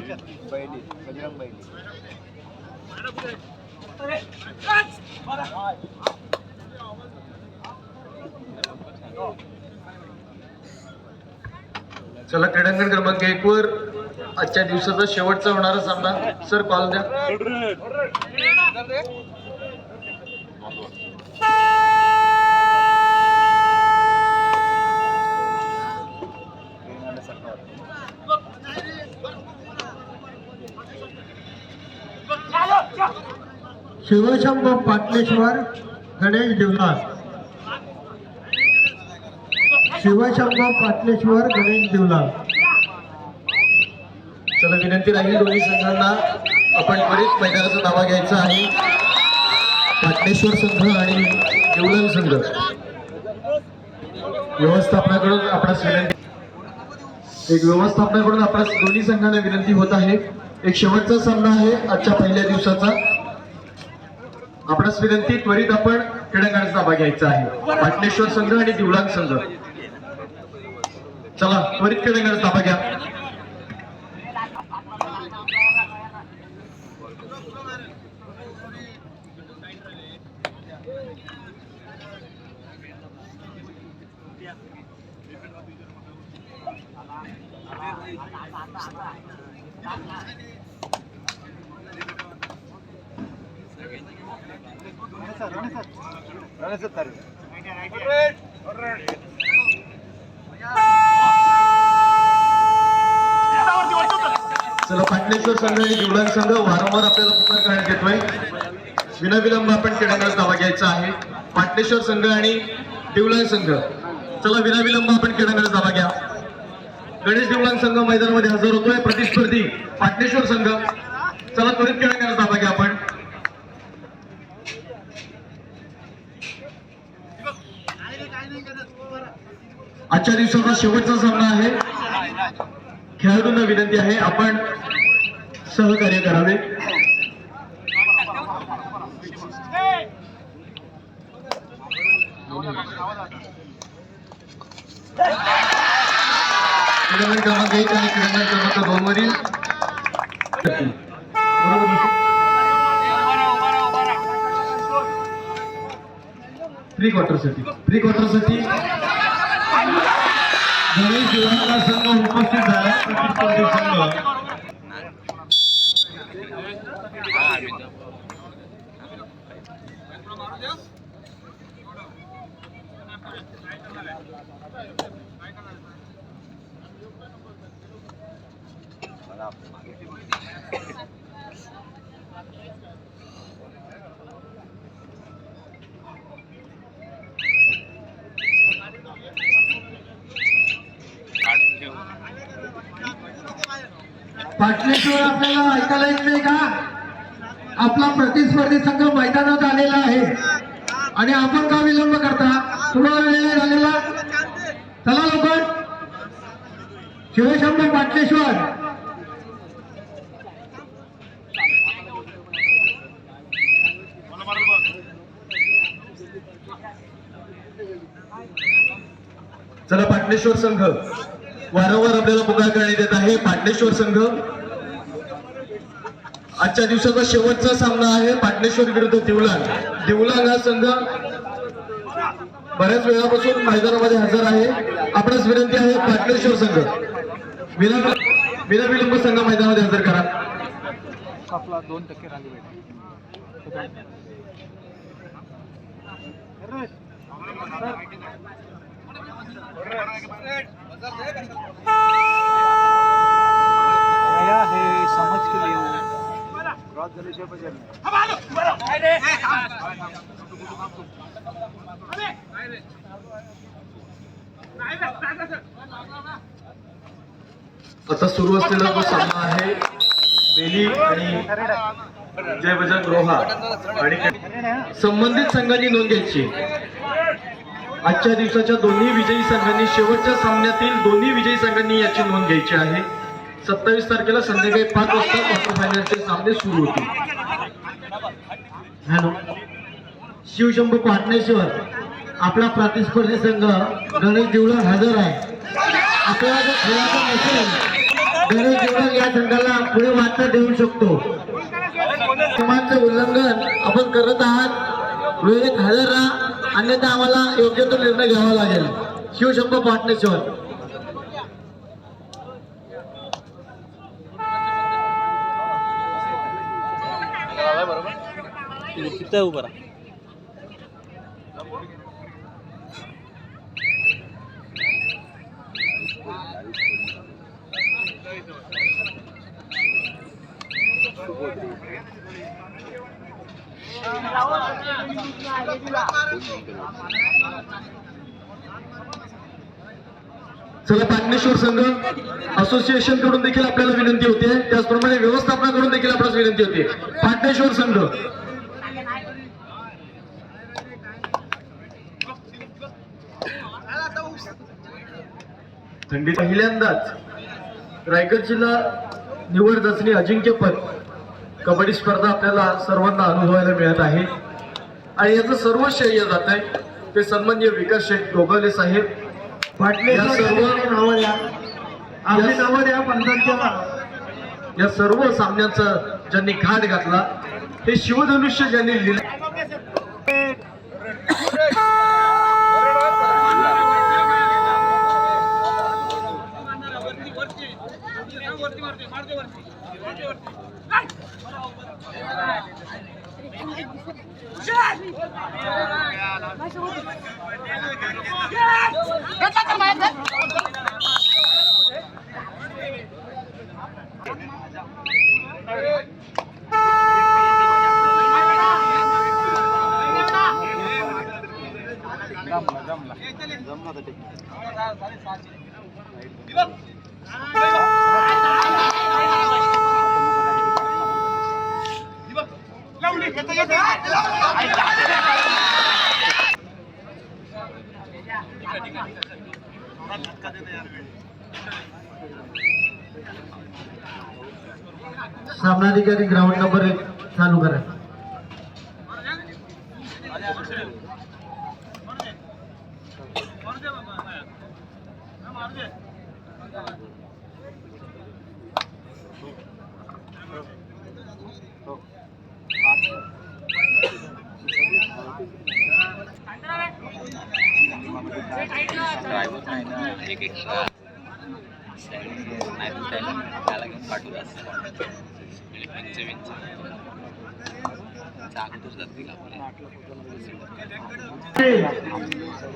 बैली बजरंग बैली चला क्रीडांगण क्रमांक एक वर आजच्या दिवसाचा शेवटचा होणारा सामना. सर कॉल द्या. शिवशंभ पाटलेश्वर गणेश देवला शिवशंभ पाटलेश्वर गणेश देवला चला विनंती राहील दोन्ही संघांना. आपण त्वरित मैदानाचा दावा घ्यायचा आहे. पाटलेश्वर संघ आणि देवलन संघ. व्यवस्थापनाकडून आपणास विनंती. एक व्यवस्थापनाकडून आपणास दोन्ही संघांना विनंती होत आहे. एक शेवटचा सामना आहे आजच्या पहिल्या दिवसाचा. आपणास विनंती त्वरित आपण क्रीडांगणाचा दावा घ्यायचा आहे. पाटणेश्वर संघ आणि दिवलांग संघ. चला त्वरित क्रीडांगणाचा दावा घ्या चला पाटणेश्वर संघ आणि दिवलांग संघ वारंवार आपल्याला पुकार करण्यात येतोय विनाविलंब आपण क्रीडांगणात दावा घ्यायचा आहे. पाटणेश्वर संघ आणि दिवलांग संघ. चला विनाविलंब आपण क्रीडांगणात दावा घ्या. गणेश दिवलांग संघ मैदानामध्ये हजर होतोय. प्रतिस्पर्धी पाटणेश्वर संघ. चला त्वरित क्रीडांगणात दावा घ्या आपण आजच्या दिवसाचा शेवटचा सामना आहे. खेळाडूंना विनंती आहे आपण सहकार्य करावे. क्रमांक एक आणि क्रीडांगण क्रमांक दोन वरील प्री क्वार्टरसाठी प्री क्वार्टरसाठी गणेश देवळा संघ उपस्थित झाला. प्रतिस्पर्धी संघ पाटणेश्वर आपल्याला ऐकायला येत नाही का? आपला प्रतिस्पर्धी संघ मैदानात आलेला आहे. आणि आपण का विलंब करता? तुम्हाला वेळ नाही झालेला? चला लवकर. शिवशंभ पाटणेश्वर. चला पाटणेश्वर संघ. वारंवार आपल्याला पुकार करण्यात येत आहे. पाटणेश्वर संघ. आजच्या दिवसाचा शेवटचा सामना आहे. पाटणेश्वर विरुद्ध दिवलांग दिवलांग हा संघ बऱ्याच वेळापासून मैदानामध्ये हजर आहे. आपणास विनंती आहे पाटणेश्वर संघ. विलंब विलंब संघ मैदानामध्ये हजर करा. आपला दोन टक्के राहिली हे समज के लिए क्रॉस झाल्याशिवाय पाहिजे नाही. आता सुरू असलेला जो सामना आहे बेली आणि जय बजरंग रोहा आणि संबंधित संघांनी नोंद घ्यायची आजच्या दिवसाच्या दोन्ही विजयी संघांनी शेवटच्या सामन्यातील दोन्ही विजयी संघांनी याची नोंद घ्यायची आहे. सत्तावीस तारखेला संध्याकाळी पाच वाजता क्वार्टर फायनलचे सामने सुरू होतील. हॅलो. शिवशंभू पाटणेश्वर आपला प्रतिस्पर्धी संघ गणेश देवळा हजर आहे. आपल्याला जर खेळायचं नसेल गणेश जेवढं या संघाला पुढे वाटता देऊ शकतो. नियमांचं उल्लंघन आपण करत आहात. वेळेत हजर राहा. अन्यथा आम्हाला योग्य तो निर्णय घ्यावा लागेल. शिवशंभ पाटणेश्वर. किती उभं राहा. चला पाटणेश्वर संघ असोसिएशनकडून देखील आपल्याला विनंती होते. त्याचप्रमाणे व्यवस्थापनाकडून देखील आपल्याला विनंती होते. पाटणेश्वर संघ. थंडी पहिल्यांदाच रायगड जिल्हा निवड चाचणी अजिंक्यपद. कबड्डी स्पर्धा आपल्याला सर्वांना अनुभवायला मिळत आहे आणि याचं सर्व श्रेय जात आहे ते सन्मान्य विकास शेठ गोगावले साहेब या सर्व नावं द्या आपली नावं द्या पंचायतला या सर्व सामन्यांचा ज्यांनी घाट घातला हे शिवधनुष्य ज्यांनी लिहिलं सामनाधिकारी ग्राउंड नंबर एक चालू करा.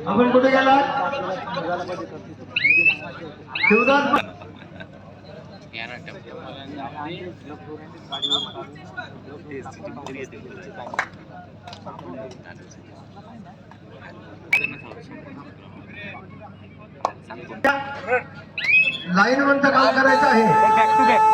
आपण कुठे गेला शिवदास सांगतो लाईन वरचं काम करायचं आहे.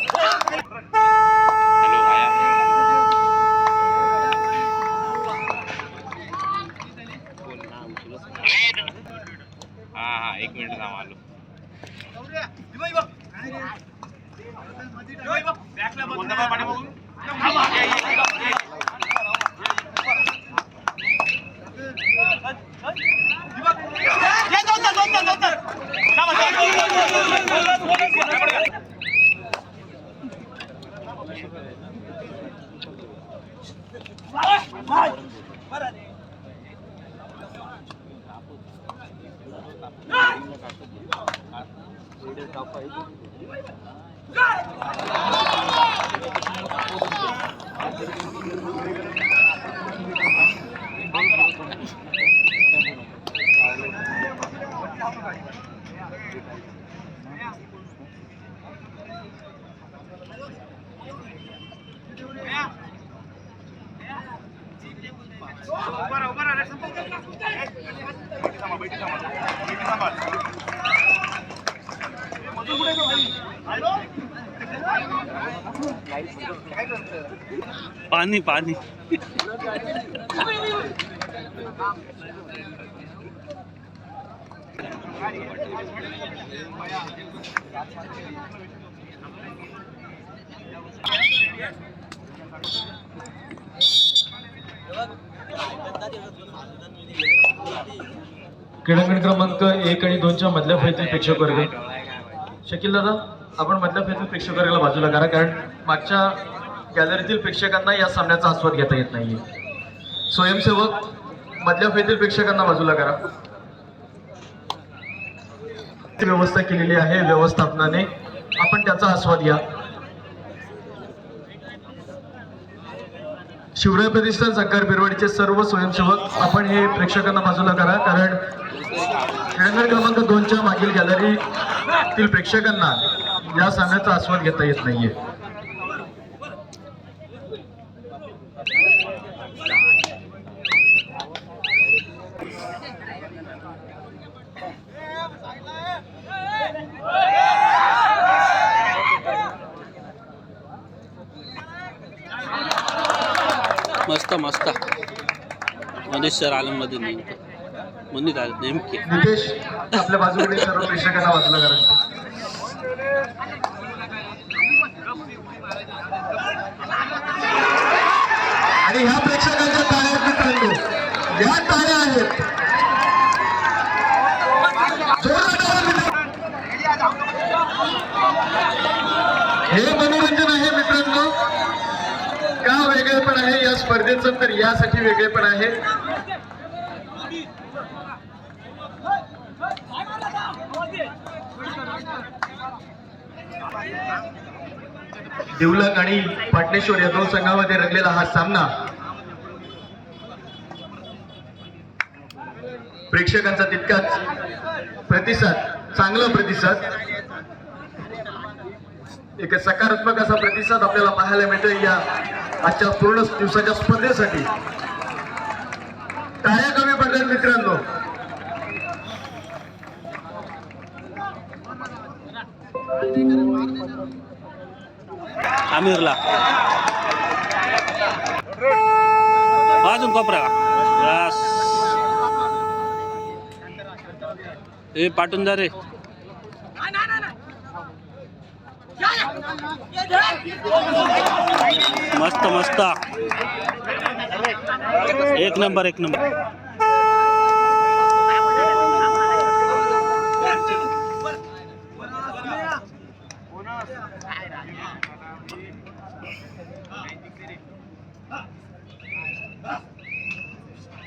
Ubar, sempat. Bagi sama, bagi sama. Bagi. पाणी पाणी. क्रीडांगण क्रमांक एक आणि दोनच्या मधल्या फैतील प्रेक्षक वर्ग. शकील दादा आपण मधल्या फेरीतील प्रेक्षकांना बाजूला करा कारण मागच्या गॅलरीतील प्रेक्षकांना या सामन्याचा आस्वाद घेता येत नाहीये. स्वयंसेवक मधल्या फेरीतील प्रेक्षकांना बाजूला करा. व्यवस्था केलेली आहे व्यवस्थापनाने. आपण त्याचा आस्वाद घ्या. शिवराय प्रतिष्ठान सरकार बिरवाडीचे सर्व स्वयंसेवक आपण हे प्रेक्षकांना बाजूला करा कारण हँगर क्रमांक दोनच्या मागील गॅलरीतील प्रेक्षकांना या सामन्याचा आस्वाद घेता येत नाहीये. मस्त मस्त. मनीष सर आलममध्ये नेमकं मंदिर आले नेमके. आपल्या बाजूकडील सर्व प्रेक्षकांना बाजूला करा. आणि ह्या प्रेक्षकांच्या टाळ्या मित्रांनो ह्या टाळ्या आहेत. हे मनोरंजन आहे मित्रांनो. का वेगळेपण आहे या स्पर्धेचं? तर यासाठी वेगळेपण आहे. देवलक आणि पाटणेश्वर या दोन संघामध्ये रंगलेला हा सामना. प्रेक्षकांचा तितकाच प्रतिसाद चांगला प्रतिसाद. एक सकारात्मक असा प्रतिसाद आपल्याला पाहायला मिळतोय या आजच्या पूर्ण दिवसाच्या स्पर्धेसाठी. टाळ्या कमी पडतात मित्रांनो. आमिरला. अजून कोपरा. बस. हे पाठवून जा रे. मस्त मस्त. एक नंबर एक नंबर.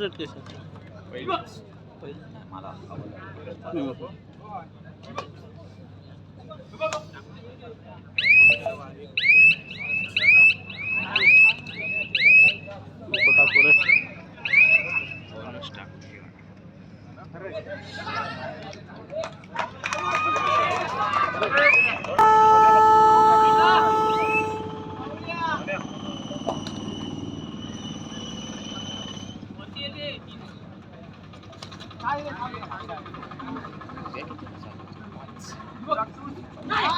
रेट कैसे हम्म. कोल्हापूर ग्राउंड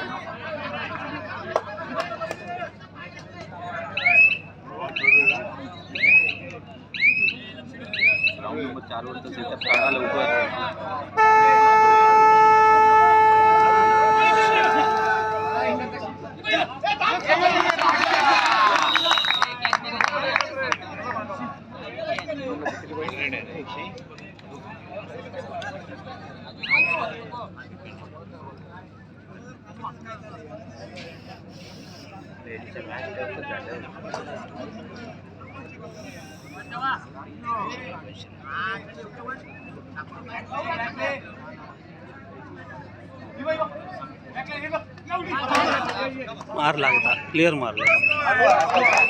मार लागता क्लिअर मार लागता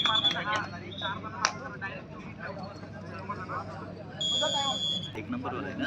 मारला एक नंबर वर आहे ना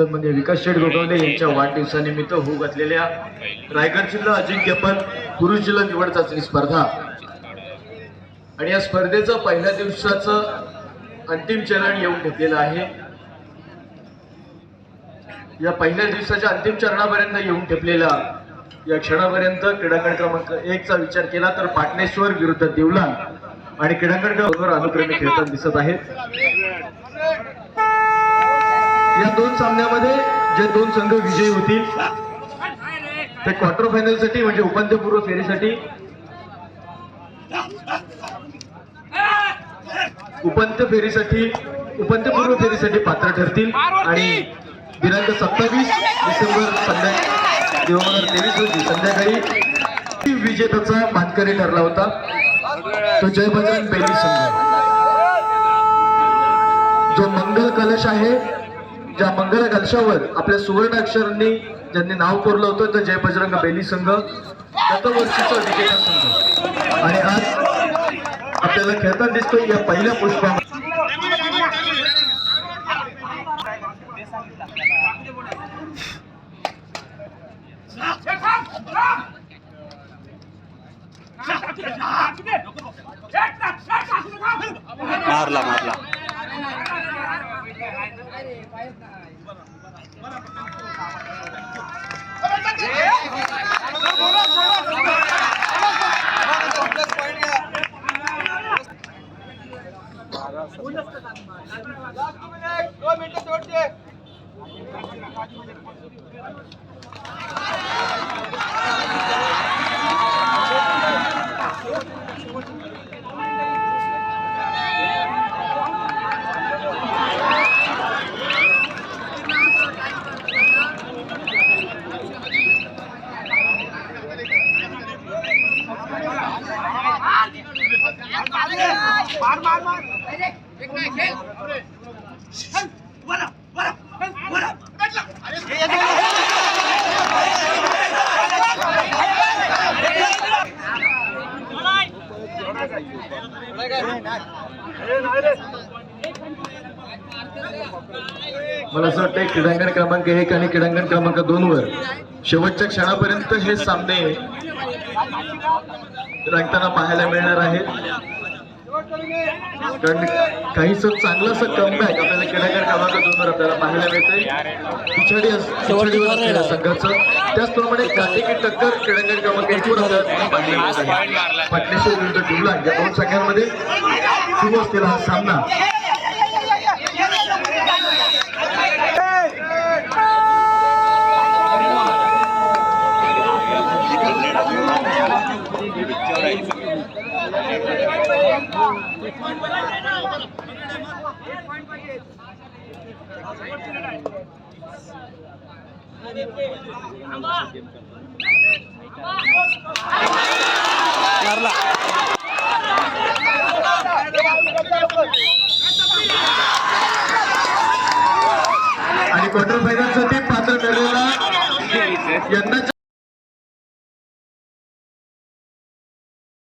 सन्मान्य म्हणजे विकास शेठ गोगावले यांच्या वाढदिवसानिमित्त होऊ घातलेल्या रायगड जिल्हा अजिंक्यपद पुरुष जिल्हा निवड चाचणी स्पर्धा. आणि या स्पर्धेचं पहिल्या दिवसाचं अंतिम चरण येऊन ठेपलेलं आहे. या पहिल्या दिवसाच्या अंतिम चरणापर्यंत येऊन ठेपलेला या क्षणापर्यंत क्रीडांगण क्रमांक एक चा विचार केला तर पाटणेश्वर विरुद्ध देवला आणि क्रीडांगण अनुक्रमे खेळताना दिसत आहेत. या दोन सामन्यामध्ये जे दोन संघ विजयी होतील ते क्वार्टर फायनलसाठी म्हणजे उपांत्यपूर्व फेरीसाठी उपांत्य फेरीसाठी उपांत्यपूर्व फेरीसाठी पात्र ठरतील. आणि दिनांक सत्तावीस डिसेंबर संध्या दोन हजार तेवीस रोजी संध्याकाळी विजेत्याचा मानकरी ठरला होता. तो जय बजरंग बेली संघ. जो मंगल कलश आहे ज्या मंगल कक्षावर आपल्या सुवर्ण अक्षरांनी ज्यांनी नाव कोरलं होतं तर जय बजरंग बेली संघ गतवर्षीचा विजेता संघ. आणि आज आपल्याला खेळताना दिसतोय या पहिल्या पुष्पा मारला. मारला मला असं वाटतं क्रीडांगण क्रमांक एक आणि क्रीडांगण क्रमांक दोन वर शेवटच्या क्षणापर्यंत हे सामने रंगताना पाहायला मिळणार आहेत. कारण काहीच चांगलं असं कमबॅक आपल्याला क्रीडांगण क्रमांक दोन वर आपल्याला पाहायला मिळतंय पिछाडी पिछाडीवर संघाचं त्याचप्रमाणे काटेकी टक्कर एक वर आपल्याला पाहायला मिळत पाटणेश्वर विरुद्ध टुला या दोन संघांमध्ये सुरू असलेला हा सामना. मारला आणि क्वार्टर ते पात्र मिळवला यंदाच्या